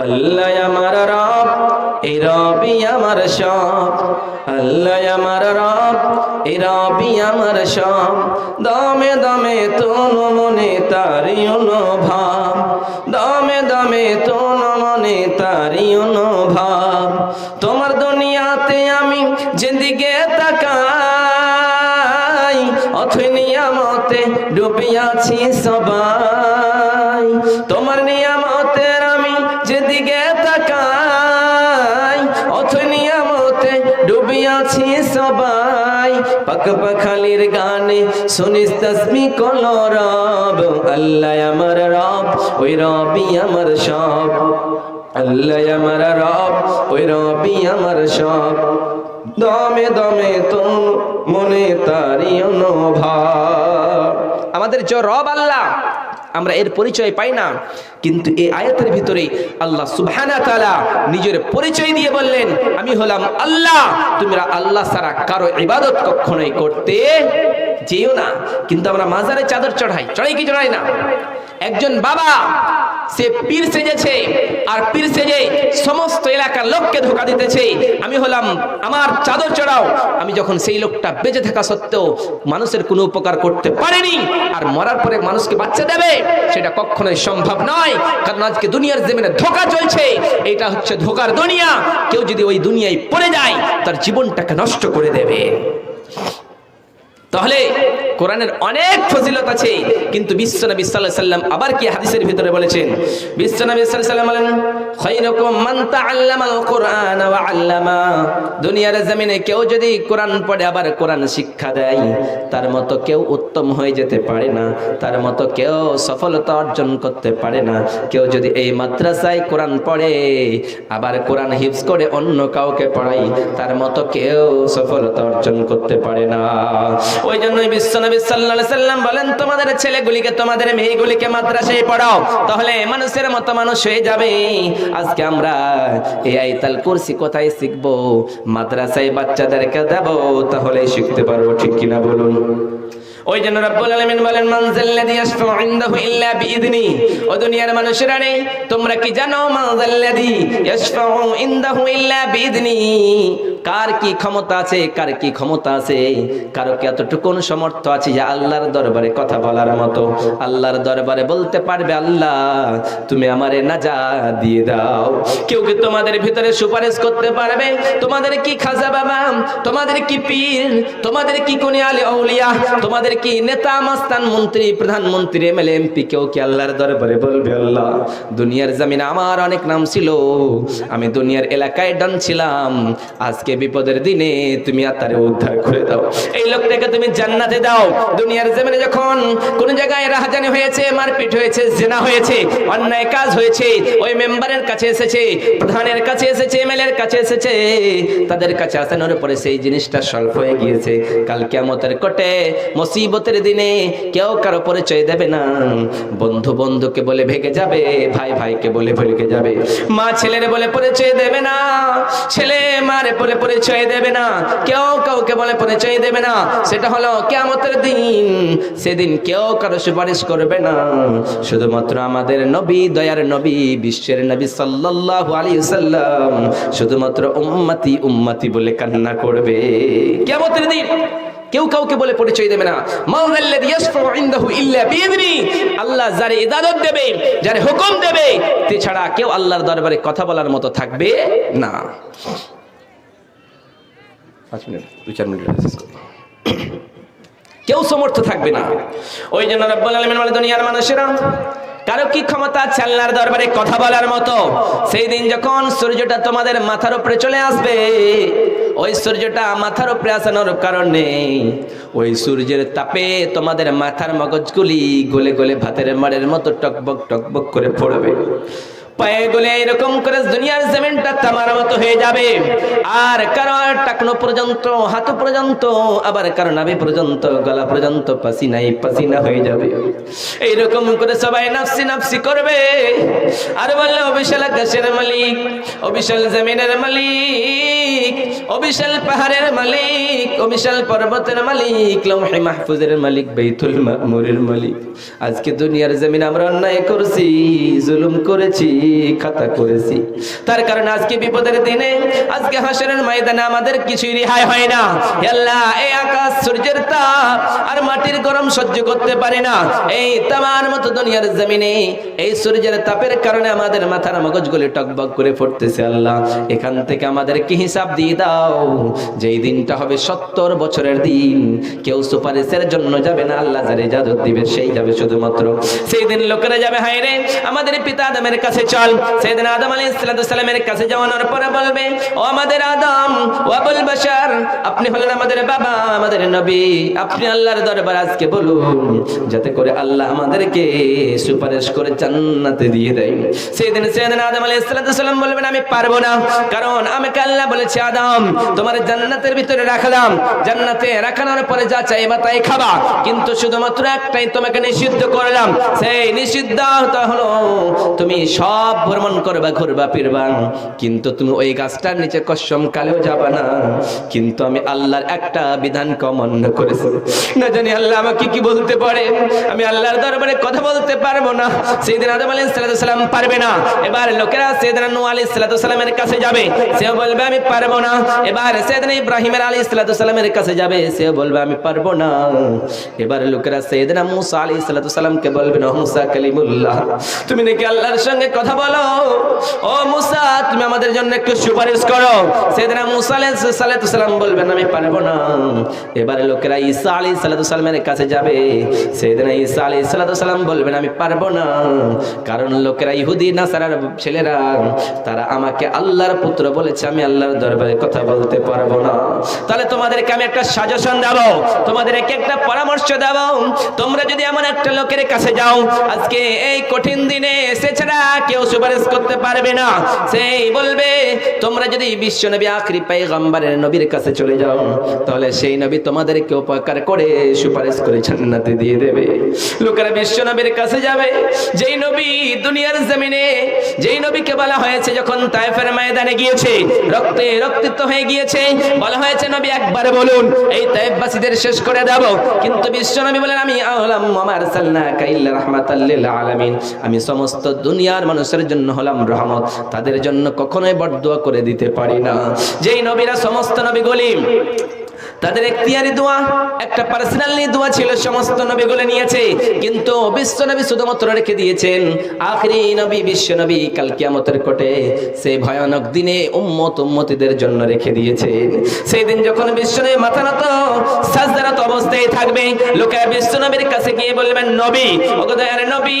আল্লাহ আমার রব এই রবি আমার সব। আল্লাহ আমার রব এই রবি আমার সব। দমে দমে তনু মনে তারি অনুভব। দমে দমে তনু মনে তারি অনুভব। তোমার দুনিয়াতে আমি যেদিকে তাকাই, অথই নিয়ামতে ডুবিয়াছি সবাই। তোমার নিয়ামতের পাক পাখালির গানে শুনিস তসমি কল রব। আল্লাহ আমার রব, ওই রবি আমার সব। আল্লাহ আমার রব, ওই রবি আমার সব। দমে দমে তো মনে তারি নভা আমাদের যে রব আল্লাহ আমরা এর পরিচয় পাই না। কিন্তু এই আয়াতের ভিতরে আল্লাহ সুবহানা তাআলা নিজের পরিচয় দিয়ে বললেন, আমি হলাম আল্লাহ। তোমরা আল্লাহ ছাড়া কারও ইবাদত কখনোই করতে যেও না। কিন্তু আমরা মাজারে চাদর চড়াই। চড়াই কি চড়াই না? একজন বাবা সে পীর সেজেছে আর পীর সেজে সমস্ত এলাকার লোককে ধোকা দিতেছে। আমি হলাম আমার চাদর চড়াও। আমি যখন সেই লোকটা বেঁচে থাকা সত্ত্বেও মানুষের কোনো উপকার করতে পারেনি আর মরার পরে মানুষকে বাচ্চা দেবে, সেটা কখনোই সম্ভব নয়। কারণ আজকে দুনিয়ার জমিনে ধোকা চলছে। এটা হচ্ছে ধোকার দুনিয়া। কেউ যদি ওই দুনিয়ায় পড়ে যায়, তার জীবনটাকে নষ্ট করে দেবে। তাহলে কোরআনের অনেক ফজিলত আছে, কিন্তু বিশ্বনবী সাল্লাল্লাহু আলাইহি সাল্লাম আবার কি হাদিসের ভিতরে বলেছেন? বিশ্বনবী সাল্লাল্লাহু আলাইহি সাল্লাম আবার কোরআন সফলতা অর্জন করতে পারে না। কেউ যদি এই মাদ্রাসায় পড়ে, আবার কোরআন করে অন্য কাউকে পড়াই তার মতো কেউ সফলতা অর্জন করতে পারে না। ওই জন্যই বিশ্বনবী সাল্লাল্লাহু সাল্লাম বলেন, তোমাদের ছেলেগুলিকে, তোমাদের মেয়েগুলিকে মাদ্রাসায় পড়াও, তাহলে মানুষের মতো মানুষ হয়ে যাবে। আজকে আমরা এই আইতাল কুরসি কোথায় শিখব? মাদ্রাসায় বাচ্চাদেরকে দেব তাহলে শিখতে পারব, ঠিক কিনা বলুন? ওই জন্য রব্বুল আলামিন বলেন মানজাল্লাযী ইয়াশফাউ ইনদাহু ইল্লা বিইذনি ও দুনিয়ার মানুষেরা নেই তোমরা কি জানো? মানজাল্লাযী ইয়াশফাউ ইনদাহু ইল্লা বিইذনি কার কি ক্ষমতা আছে, কার কি ক্ষমতা আছে? কারও কি এতটুকুন সমর্থ আছে যে আল্লাহর দরবারে কথা বলার মতো? আল্লাহর দরবারে বলতে পারবে, আল্লাহ, তুমি আমারে নাজা দিয়ে দাও। কেউ কি তোমাদের ভিতরে সুপারিশ করতে পারবে? তোমাদের কি খাজা বাবা? তোমাদের কি পীর? তোমাদের কি কোন আলে আউলিয়া তোমাদের কি নেতা, মাস্তান মন্ত্রী, প্রধানমন্ত্রী এমএলএ এমপি কেউ কি আল্লাহর দরবারে বলবে, আল্লাহ, দুনিয়ার জমিনে আমার অনেক নাম ছিল। আমি দুনিয়ার এলাকায় ডান ছিলাম। আজকে বিপদের দিনে তুমি আত্মারে উদ্ধার করে দাও। এই লোকটাকে তুমি জান্নাতে দাও। দুনিয়ার জমিনে যখন কোন জায়গায় রাহাজানি হয়েছে, মারপিট হয়েছে, জেনা হয়েছে, অন্যায় কাজ হয়েছে, ওই মেম্বারের কাছে এসেছে, প্রধানের কাছে এসেছে, এমএলএর কাছে এসেছে, তাদের কাছে আসানোর পরে সেই জিনিসটা সলভ হয়ে গিয়েছে। কাল কেমতের কোটে, মুসিবতের দিনে কেউ কারও পরিচয় দেবে না। বন্ধু বন্ধুকে বলে ভেগে যাবে, ভাই ভাইকে বলে ভেগে যাবে। মা ছেলের বলে পরিচয় দেবে না। ছেলে মারে বলে পরিচয় দেবে না। কেউ কাউকে বলে পরিচয় দেবে না। সেটা হলো কেমতের দিন। সেদিন কেউ কারও সুপারিশ করবে না। শুধুমাত্র আমাদের নবী, দয়ার নবী, বিশ্বের নবী সাল্লাল্লাহু আলাইহি সাল্লাম শুধুমাত্র উম্মতি উম্মতি বলে কান্না করবে। কেমতের দিন কেউ কাউকে বলে পরিচয় দেবে না। আল্লাহ যারে ইজাজত দেবে, যারে হুকুম দেবে তে ছাড়া কেউ আল্লাহর দরবারে কথা বলার মতো থাকবে না। পাঁচ মিনিট, দুই, চার মিনিট শেষ কেউ সমর্থ থাকবে না। ওই জন্য রব্বুল আলামিন বলে, দুনিয়ার মানুষেরা, কারও কি ক্ষমতা আছে আল্লাহর দরবারে কথা বলার মতো? সেই দিন যখন সূর্যটা তোমাদের মাথার উপরে চলে আসবে, ওই সূর্যটা মাথার উপরে আসানোর কারণে ওই সূর্যের তাপে তোমাদের মাথার মগজগুলি গলে গলে ভাতের মাড়ের মতো টকবক টকবক করে পড়বে। পায়ে গলে এরকম করে দুনিয়ার জমিনটা তামার মতো হয়ে যাবে। আর কারও টাকনো পর্যন্ত, হাত পর্যন্ত, আবার কারও নাভি পর্যন্ত, গলা পর্যন্ত পাসিনাই পাসিনা হয়ে যাবে। এইরকম করে সবাই নাফসি নাফসি করবে। আর বললে অবিশাল আকাশের মালিক, অবিশাল জমিনের মালিক। ও বিশাল পাহাড়ের মালিক ও বিশাল পর্বতের মালিক, লৌহে মাহফুজের মালিক বেতুল মামুরের মালিক। আজকে দুনিয়ার জমিন আমরা অন্যায় করেছি, জুলুম করেছি, খাতা করেছি। তার কারণে আজকে বিপদের দিনে, আজকে হাসরের ময়দানে আমাদের কিছুই রেহাই হয় না। হে আল্লাহ, এই আকাশ সূর্যের তাপ আর মাটির গরম সহ্য করতে পারে না। এই তামার মতো দুনিয়ার জমিনে, এই সূর্যের তাপের কারণে আমাদের মাথার মগজগুলি টকবক করে ফুটতেছে আল্লাহ। এখান থেকে আমাদের কি হিসাব দিয়ে দাও। যেই দিনটা হবে সত্তর বছরের দিন, কেউ সুপারিশের জন্য যাবে না, আল্লাহ যারে জাদত দিবে সেই যাবে শুধুমাত্র। সেই দিন লোকেরা যাবে, হায় রে, আমাদের পিতা আদমের কাছে চল। সেদিন আদম আলী সালামের কাছে যাওয়ানোর পরে বলবে, ও আমাদের আদম, ও আবুল বাশার, আপনি হলেন আমাদের বাবা, আমাদের নবী। আপনি আল্লাহর দরবার আজকে বলুন, যাতে করে আল্লাহ আমাদেরকে সুপারিশ করে জান্নাতে দিয়ে দেয়। সেদিন সেদিন আদম আলী সালাম বলবেন, আমি পারব না। কারণ আমাকে আল্লাহ বলেছে, আদম তোমার জান্নাতের ভিতরে রাখলাম। জান্নাতে রাখানোর পরে যা চাইবা তাই খাবা। কিন্তু শুধুমাত্র একটাই তোমাকে নিষিদ্ধ করলাম। সেই নিষিদ্ধ হলো, তুমি সব ভ্রমণ করবা, ঘুরবা, ফিরবা। কিন্তু তুমি ওই গাছটার নিচে কসম কালেও যাবা না। কিন্তু আমি আল্লাহর একটা বিধান কমান্য করেছি। না জানি আল্লাহ আমাকে কি বলতে পারে। আমি আল্লাহর দরবারে কথা বলতে পারব না। সেদিন আদম আলী সালাম পারবে না। এবার লোকেরা সেদিন নু আলী সালামের কাছে যাবে। সেও বলবে, আমি পারব না। এবার সেদিন ইব্রাহিমের আলী সালামের কাছে যাবে সেও বলবে, আমি পারব না। এবার লোকেরা সেদিন মুসা আলী সালামকে বলবে, না তুমি নাকি আল্লাহর সঙ্গে কথা বলো? ও মুসা, তুমি আমাদের জন্য একটু সুপারিশ করো। সেদিন মুসা বলবেন, আমি পারব না। এবারে লোকেরা ঈসা আলী সালামের কাছে যাবে, সেদিন ঈসা আলী সালাম বলবেন, আমি পারব না। কারণ লোকেরা ইহুদি, নাসারার ছেলেরা, তারা আমাকে আল্লাহর পুত্র বলেছে, আমি আল্লাহর দরবারে কথা বলতে পারব না। তাহলে তোমাদেরকে আমি একটা সাজেশন দেব। তোমাদেরকে একটা পরামর্শ দেব। তোমরা যদি এমন একটা লোকের কাছে যাও, আজকে এই কঠিন দিনে সে কেউ সুপারিশ করতে পারবে না। সেই বলবে, তোমরা যদি বিশ্ব নবী, আখরি পাইগম্বরের নবীর কাছে চলে যাও, তাহলে সেই নবী তোমাদেরকে উপকার করে সুপারিশ করে জান্নাতে দিয়ে দেবে। লোকেরা বিশ্ব নবীর কাছে যাবে। যেই নবী দুনিয়ার জমিনে, যেই নবীকে বলা হয়েছে যখন তায়েফের ময়দানে গিয়েছে, রক্তে রক্তিত হয়ে গিয়েছে। বলা হয়েছে, নবী, একবার বলুন, এই তাইবাসীদের শেষ করে দেব। কিন্তু বিশ্ব নবী বলেন, আমি আহলাম আমার সাল্লা কাইল্লা রাহমাতাল লিল আলামিন। আমি সমস্ত দুনিয়ার মানুষের জন্য হলাম রহমত। তাদের জন্য কখনোই বরদোয়া করে দিতে পারি না। যেই নবীরা সমস্ত নবীগুলি তাদের এখতিয়ারি দোয়া, একটা পার্সোনালি দোয়া ছিল, সমস্ত নবীগুলো নিয়েছে। কিন্তু বিশ্ব নবী শুধুমাত্র রেখে দিয়েছেন, আখরি নবী, বিশ্ব নবী কাল কিয়ামতের কোটে সেই ভয়ানক দিনে উম্মত উম্মতিদের জন্য রেখে দিয়েছেন। সেই দিন যখন বিশ্ব নবী মাথা নত, সাজদারত অবস্থায় থাকবে লোকে বিশ্ব নবীর কাছে গিয়ে বলবেন, নবী, ওগো দয়ার নবী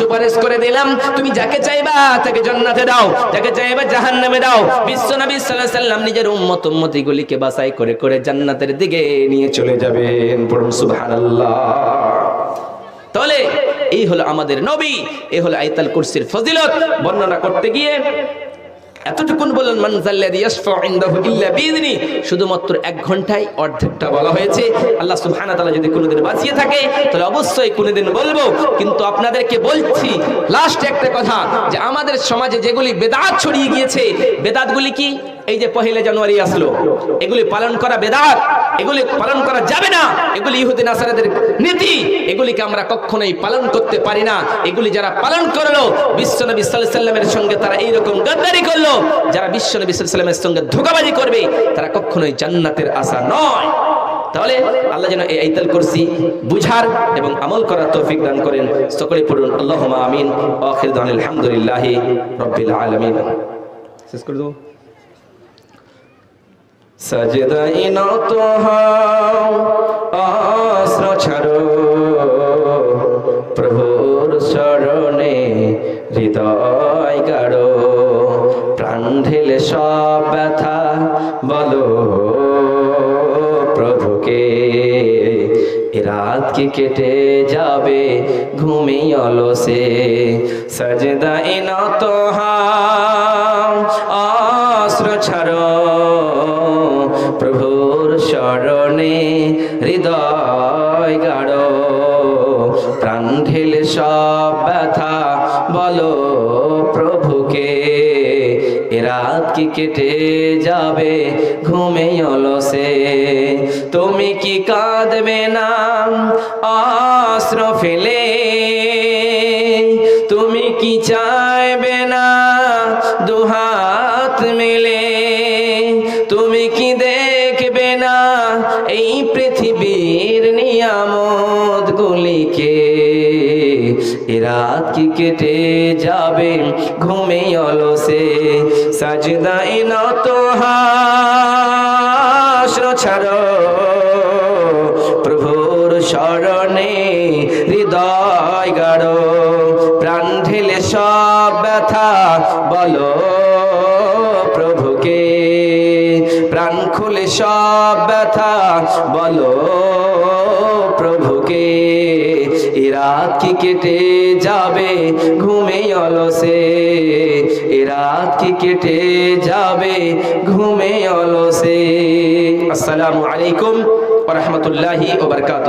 সুপারিশ করে দিলাম, তুমি যাকে চাইবা তাকে জান্নাতে দাও, যাকে চাইবা জাহান্নামে দাও। বিশ্বনবী সাল্লাল্লাহু আলাইহি নিজের উম্মত উম্মতি গুলিকে বাছাই করে করে জান্নাতের দিকে নিয়ে চলে যাবেন। পরম সুবহানাল্লাহ। তাহলে এই হলো আমাদের নবী, এই হলো আইতাল কুরসির ফজিলত। বর্ণনা করতে গিয়ে এতটুকুন বললেন বিইذনি শুধুমাত্র এক ঘন্টায় অর্ধেকটা বলা হয়েছে। আল্লাহ সুবহানাহু তাআলা যদি কোনোদিন বাঁচিয়ে থাকে, তাহলে অবশ্যই কোনোদিন বলব। কিন্তু আপনাদেরকে বলছি লাস্ট একটা কথা, যে আমাদের সমাজে যেগুলি বেদাত ছড়িয়ে গিয়েছে, বেদাতগুলি কি? এই যে পহেলা জানুয়ারি আসলো, এগুলি পালন করা বেদাত, এগুলি পালন করা যাবে না, এগুলি ইহুদি নাসারাদের নীতি, এগুলিকে আমরা কখনোই পালন করতে পারি না। এগুলি যারা পালন করল, বিশ্বনবী সাল্লামের সঙ্গে তারা এইরকম গাদ্দারি করল, যারা বিশ্বনবী সাল্লামের সঙ্গে ধোঁকাবাজি করবে, তারা কখনোই জান্নাতের আশা নয়। তাহলে আল্লাহ যেন এই আইতাল করছি বুঝার এবং আমল করার তৌফিক দান করেন। সকলে পড়ুন, আল্লাহুম্মা আমিন আখির দাওয়ানা আলহামদুলিল্লাহি রাব্বিল আলামিন। শেষ করে দেবো। সজদাই নত হও, অস্ত্র ছাড়ো। প্রভুর শরণে হৃদয় গাড়ো। প্রাণ ঢেলে সব ব্যথা বলো, প্রভুকে। রাত কি কেটে যাবে ঘুমিয়ে অলসে? সজদা ইনত অস্ত্র ছাড়ো। কি কেটে যাবে? ঘুমে অলসে। তুমি কি কাঁদবে না? আশ্র ফেলে রাত কি কেটে যাবে? ঘুমে অলসে। সাজদাই নত হাস্র ছাড়ো। প্রভুর শরণে হৃদয় গাড়ো। প্রাণ ঢেলে সব ব্যথা বলো প্রভুকে। প্রাণ খুলে সব ব্যথা বলো প্রভুকে। এ রাত কি কেটে যাবে? ঘুমে অলসে। এ রাত কি কেটে যাবে? ঘুমে অলসে। আসসালামু আলাইকুম ওরহমতুল্লাহি ওবরকাত